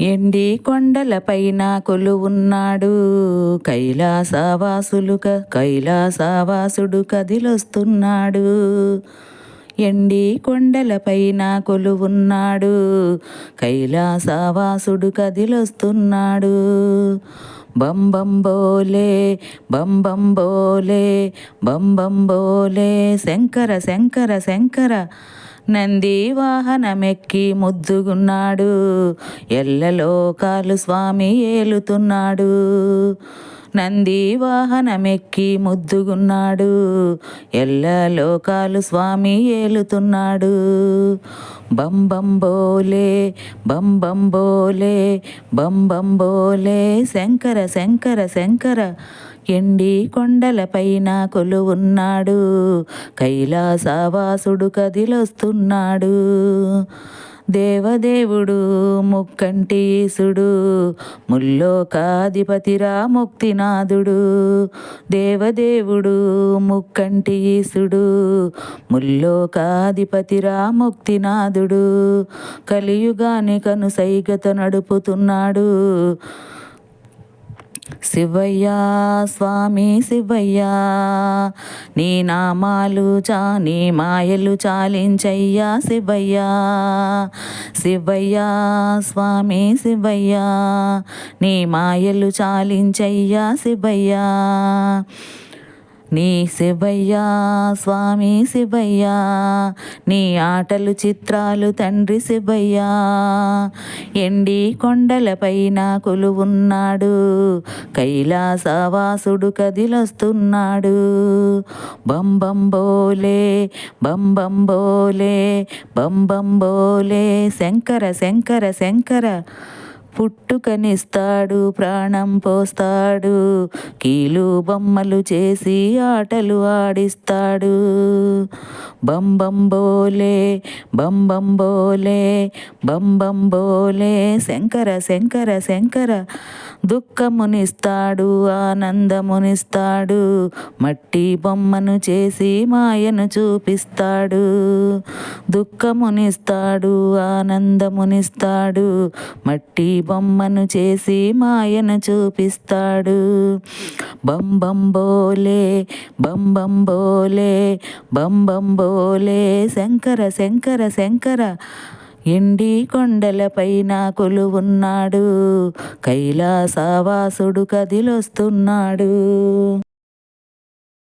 ఎండి కొండలపైన కొలువున్నాడు. కైలాసవాసులుక కైలాసవాసుడు కదిలొస్తున్నాడు. ఎండి కొండలపైన కొలువున్నాడు. కైలాసవాసుడు కదిలొస్తున్నాడు. బంబంబోలే బంబంబోలే బంబంబోలే శంకర శంకర శంకర నంది వాహనమెక్కి ముద్దుగున్నాడు. ఎల్లలోకాలు స్వామి ఏలుతున్నాడు. నంది వాహనమెక్కి ముద్దుగున్నాడు. ఎల్లలోకాలు స్వామి ఏలుతున్నాడు. బంబంబోలే బంబంబోలే బంబంబోలే శంకర శంకర శంకర. ఎండి కొండలపైన కొలువున్నాడు కైలాసవాసుడు కదిలొస్తున్నాడు. దేవదేవుడు ముక్కంటి ఈసుడు ముల్లోకాధిపతిరా ముక్తినాథుడు దేవదేవుడు ముక్కంటి ఈసుడు ముల్లోకాధిపతిరా ముక్తినాథుడు కలియుగాని కను సైగత నడుపుతున్నాడు. శివయ్యా స్వామి శివయ్యా నీ నామాలు చా నీ మాయలు చాలించయ్యా శివయ్యా. శివయ్యా స్వామి శివయ్యా నీ మాయలు చాలించయ్యా శివయ్యా. నీ శివయ్యా స్వామి శివయ్యా నీ ఆటలు చిత్రాలు తండ్రి శివయ్యా. ఎండి కొండలపైన కొలువున్నాడు కైలాసవాసుడు కదిలొస్తున్నాడు. బంబంబోలే బంబం బోలే శంకర శంకర శంకర. పుట్టుకనిస్తాడు ప్రాణం పోస్తాడు కీలు బొమ్మలు చేసి ఆటలు ఆడిస్తాడు. బంబంబోలే బంబం బోలే శంకర శంకర శంకర దుఃఖమునిస్తాడు ఆనందమునిస్తాడు మట్టి బొమ్మను చేసి మాయను చూపిస్తాడు. దుఃఖమునిస్తాడు ఆనందమునిస్తాడు మట్టి బొమ్మను చేసి మాయను చూపిస్తాడు. బంబంబోలే బంబం బోలే శంకర శంకర శంకర. ఎండి కొండలపైన కొలువున్నాడు కైలాసవాసుడు కదిలొస్తున్నాడు.